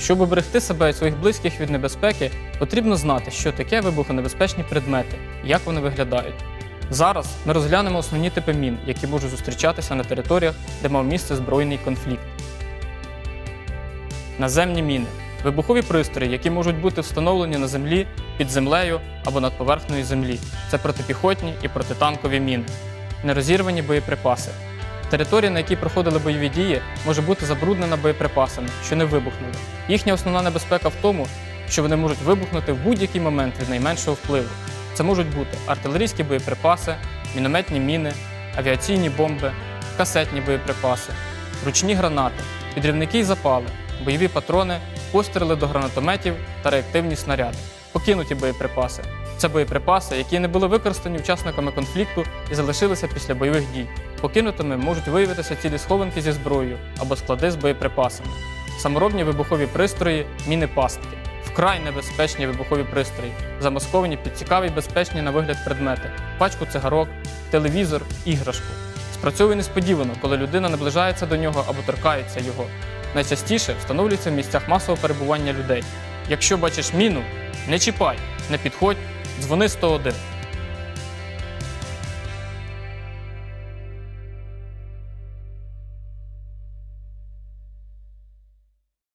Щоб уберегти себе і своїх близьких від небезпеки, потрібно знати, що таке вибухонебезпечні предмети як вони виглядають. Зараз ми розглянемо основні типи мін, які можуть зустрічатися на територіях, де мав місце збройний конфлікт. Наземні міни вибухові пристрої, які можуть бути встановлені на землі, під землею або над поверхнею землі. Це протипіхотні і протитанкові міни. Нерозірвані боєприпаси. Територія, на якій проходили бойові дії, може бути забруднена боєприпасами, що не вибухнули. Їхня основна небезпека в тому, що вони можуть вибухнути в будь-який момент від найменшого впливу. Це можуть бути артилерійські боєприпаси, мінометні міни, авіаційні бомби, касетні боєприпаси, ручні гранати, підривники і запали, бойові патрони, постріли до гранатометів та реактивні снаряди, покинуті боєприпаси. Це боєприпаси, які не були використані учасниками конфлікту і залишилися після бойових дій. Покинутими можуть виявитися цілі схованки зі зброєю або склади з боєприпасами, саморобні вибухові пристрої, міни пастки, вкрай небезпечні вибухові пристрої, замасковані під цікаві безпечні на вигляд предмети, пачку цигарок, телевізор, іграшку. Спрацьовує несподівано, коли людина наближається до нього або торкається його. Найчастіше встановлюється в місцях масового перебування людей. Якщо бачиш міну, не чіпай, не підходь, дзвони 101.